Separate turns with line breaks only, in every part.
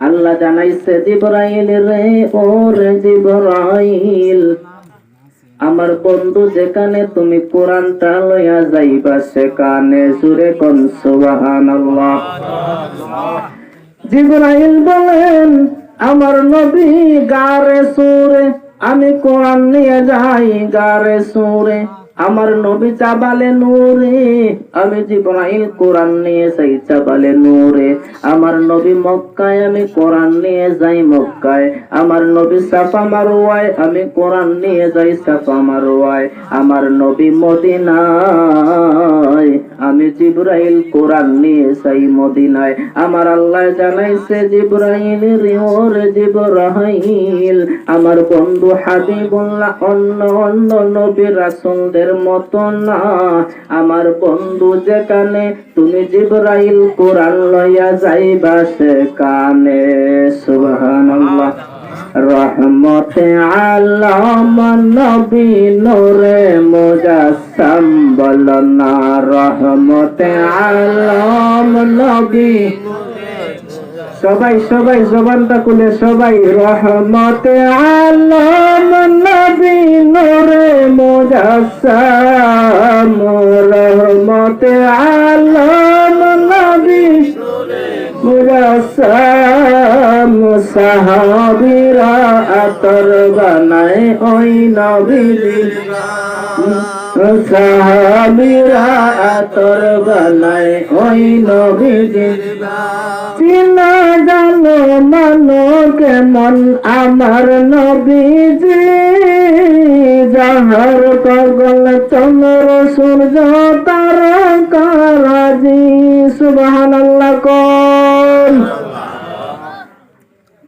আল্লাহ জানাইছে, জিবরাইল রে ও রে জিবরাইল, আমার বন্ধু যেখানে তুমি কোরআনটা লইয়া যাইবা, সেখানে সুরে কোন সুবহানাল্লাহ। জিবরাইল বলেন, আমার নবী গারে সুরে, আমি কোরআন নিয়ে যাই গারে সুরে। আমার নবী চাবালে নূরে, আমি জিবরাইল কোরআন নিয়ে যাই চাবালে নূরে। আমার নবী মক্কায়, আমি কোরআন নিয়ে যাই মক্কায়। আমার নবী সাফা মারোয়ায় আমি কোরআন নিয়ে যাই সাফা মারোয়ায় আমার নবী মদিনায়, আমি জিব্রাইল কোরআন নিয়ে যাই মদিনায়। আমার আল্লাহ জানাইছে, জিব্রাইল রে ওরে জিব্রাইল, আমার বন্ধু হাবিবুল্লাহ, অন্য অন্য নবী রাসূলদের মতো না। আমার বন্ধু যেখানে, তুমি জিব্রাইল কোরআন লইয়া যাইবা সেখানে। সুবহানাল্লাহ। রহমতে আলম নবী নূরে মুজাসসাম বলনা রহমতে আলম নবী সবাই সবাই জবানটা খুলে, সবাই রহমতে আলম নবী নূরে মুজাসসাম, রহমতে আলম নবী মুজাসসাম, সাহাবীরা আতর বানায় ওই নবীজি সাহাবীরা আতর বানায় ওই নবীজি চিনা জানো মানো কেমন আমার নবীজি? যাহার পাগল চন্দ্র সূর্য তারকারাজি সুবহানাল্লাহ কোন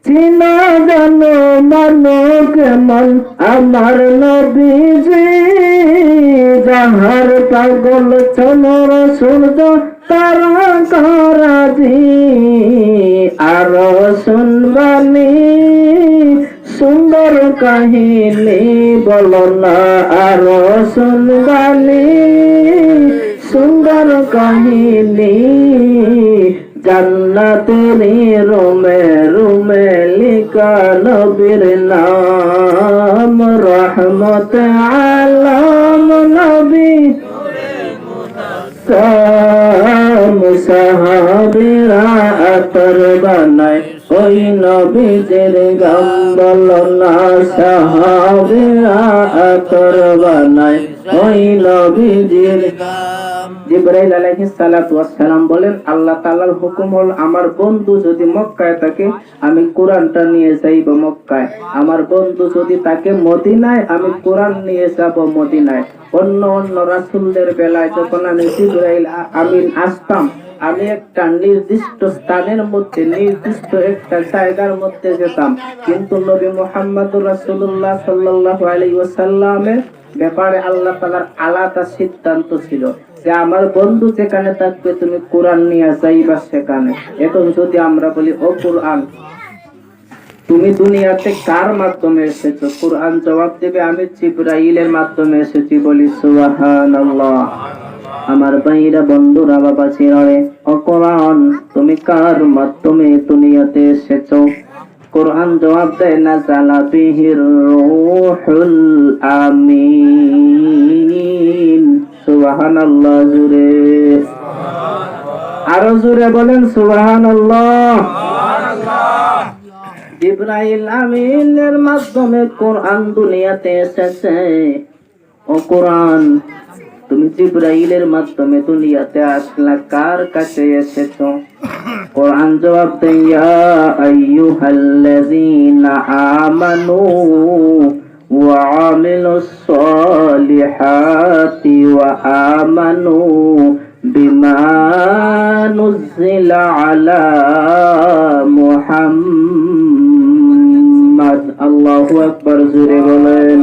চিনা জানো মানো কেমন আমার নবীজি, যাহার পাগল চন্দ্র সূর্য তারকারাজি আর শুনবানি, সুন্দর কাহিনী বলো না, আর শুনবানি, সুন্দর কাহিনী জান্নাতেরি রুমে রুমে লিখা নবীর নাম, রহমত আলম নবী। সাম সাহাবিরা আতর বানায়, ওই নবীজের গাম বলো না সাহাবিরা আতর বানায়, ওই নবীজির জিব্রাইল আলাইহিস সালাতু ওয়াস সালাম বলেন, আল্লাহ তাআলার হুকুম হল, আমার বন্ধু যদি মক্কায় থাকে, আমি কোরআনটা নিয়ে যাইব মক্কায়। আমার বন্ধু যদি থাকে মদিনায়, আমি কোরআন নিয়ে যাব মদিনায়। অন্য অন্য রাসূলদের বেলায় যখন আমি জিব্রাইল আমিন আসতাম, আমি একটা নির্দিষ্ট স্থানের মধ্যে, নির্দিষ্ট একটা জায়গার মধ্যে যেতাম। কিন্তু নবী মুহাম্মদুর রাসূলুল্লাহ সাল্লাল্লাহু আলাইহি ওয়াসাল্লামের ব্যাপারে আল্লাহ তাআলার আলাদা সিদ্ধান্ত ছিল। যে আমার বন্ধু যেখানে থাকবে, তুমি কোরআন নিয়ে যাইবা সেখানে। এখন যদি আমরা বলি, ও কোরআন, তুমি দুনিয়াতে কার মাধ্যমে এসেছ? কোরআন জবাব দেবে, আমি জিব্রাইলের মাধ্যমে এসেছি বলি, সুবহানাল্লাহ। আমার ভাইরা, বন্ধুরা, বাবা চিরারে ও কোরআন, তুমি কার মাধ্যমে দুনিয়াতে এসেছ? কোরআন জবাব দেয় না জালা বিহির রূহুল আমিন। সুবহানাল্লাহ জুরে আরও জুড়ে বলেন সুবহানাল্লাহ। জিব্রাইল আমিনের মাধ্যমে কোরআন দুনিয়াতে এসেছে। ও কোরআন, তুমি জিব্রাইলের মাধ্যমে দুনিয়াতে আসলা, কার কাছে এসেছ? কোরআন জবাব দেয় ইয়া আইয়ুহাল্লাযীনা আমানু। وعملوا الصالحات وآمنوا بما نزل على محمد الله أكبر জোরে বলেন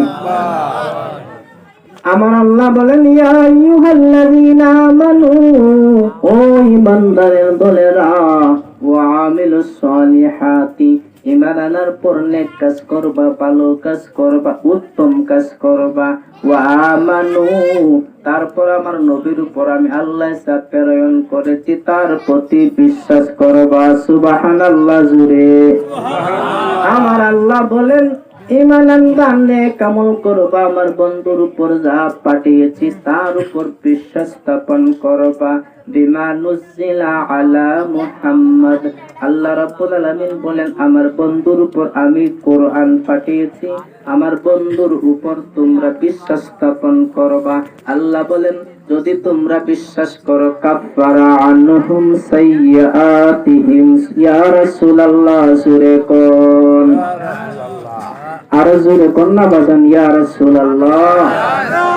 আমার আল্লাহ বলেন ইয়া আইয়ুহাল্লাযীনা আমানু ও ঈমানদারের দলেরা ওয়া আমিলুস সালিহাতি ইমান আনার পর নেক কাজ করবা, ভালো কাজ করবা, উত্তম কাজ করবা। ওয়া তারপর আমার নবীর উপর আমি আল্লাহ সাথ প্রেরণ করেছি, তার প্রতি বিশ্বাস করবা। সুবহানাল্লাহ, জুড়ে। আমার আল্লাহ বলেন, ইমান আনবানে কামল করবা, আমার বন্ধুর উপর যা পাঠিয়েছি, তার উপর বিশ্বাস স্থাপন করবা। আমার বন্ধুর উপর আমি কোরআন পাঠিয়েছি। আমার বন্ধুর উপর তোমরা বিশ্বাস স্থাপন করবা। আল্লাহ বলেন, যদি তোমরা বিশ্বাস করো কাফারা আর জোরে কন্যা বাজান, ইয়া রাসূলুল্লাহ।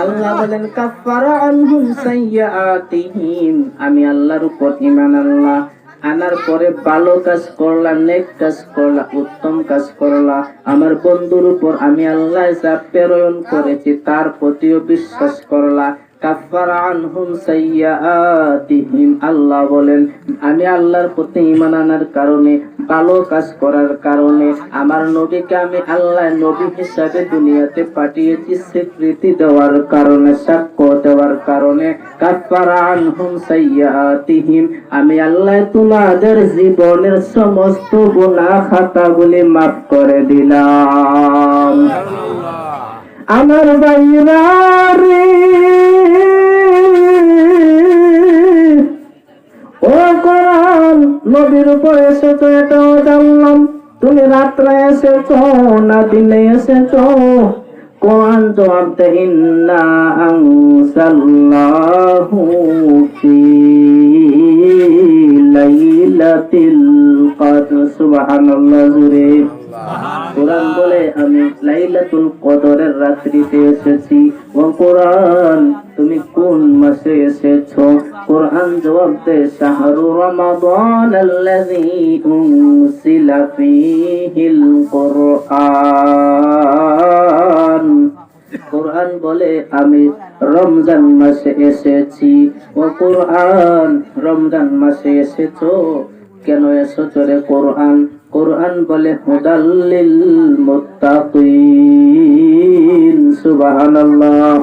আল্লাহ বলেন কাফারা আনহুম সাইয়্যাতিহিম। আমি আল্লাহর উপর ঈমান আল্লাহ আনার পরে ভালো কাজ করলা নেক কাজ করলা উত্তম কাজ করলা আমার বন্ধুর উপর আমি আল্লাহ যা প্রেরণ করেছি তার প্রতিও বিশ্বাস করলা আল্লাহ বলেন, আমি আল্লাহর প্রতি ঈমান আনার কারণে, ভালো কাজ করার কারণে, আমার নবীকে আমি আল্লাহ নবী হিসাবে দুনিয়াতে পাঠিয়েছি স্বীকৃতি দেওয়ার কারণে, সাক্ষ্য দেওয়ার কারণে। আমি আল্লাহ তোমাদের জীবনের সমস্ত গুনাহ খাতাগুলি মাফ করে দিলাম। আমার বাইরা। ও কোরআন, নবীর উপর এসেছ, এটাও জানলাম। তুমি রাত্রে এসেছ, না দিনে এসেছ। কোরআন জবাব দেয় ইন্না আনসাল্লাহু ফি লাইলাতিল কদর। সুবহানাল্লাহ জুরে কোরআন বলে, আমি লাইলাতুল কদরের রাত্রিতে এসেছি। ও কোরআন, তুমি কোন মাসে এসেছ? কোরআন জবাব দে শাহরু রমাদান আল্লাযী উনসিলা ফীহিল কোরআন। কোরআন বলে, আমি রমজান মাসে এসেছি। ও কোরআন, রমজান মাসে এসেছ? কেন এসেছ রে কোরআন? কোরআন বলে হুদাল্লিল মুত্তাকিন সুবহানাল্লাহ।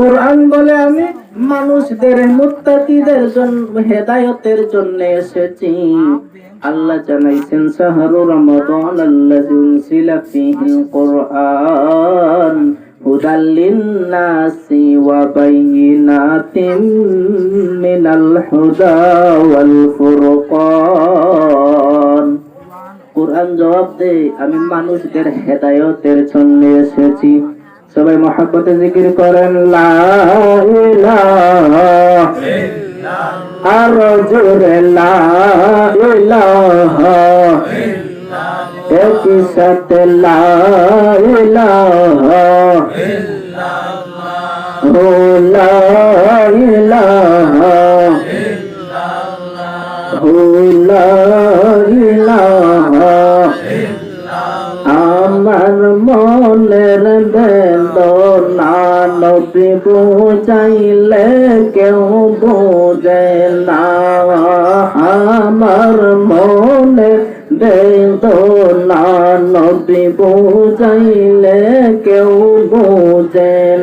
কোরআন বলে, আমি মানুষদের মুত্তাকিদের জন্য হেদায়েতের জন্য এসেছি। আল্লাহ জানাইছেন, শাহরু রমাদান আল্লাযী উনসিলা ফীহিল কোরআন হুদাল লিন-নাসি ওয়া বাইয়িনাতিন মিনাল হুদা ওয়াল ফুরকান। কোরআন জবাব দে। আমি মানুষদের হেদায়েতের জন্য এসেছি। সবাই মহাব্বতে জিকির করেন আর জোরে একই সাথে, লা আমার মনের বেদনা নবী বুঝাইলে কেউ বোঝে না। আমার মনে বেদনা নবী বুঝাইলে কেউ বোঝে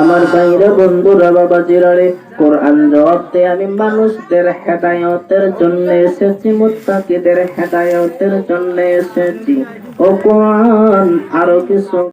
আমার বাইরে বন্ধুরা, বাবা জিরারে কোরআন জবাবতে আমি মানুষদের হেদায়তের জন্য এসেছি, মুত্তাকিদের হেদায়তের জন্য এসেছি। ও কোরআন আরও কিছু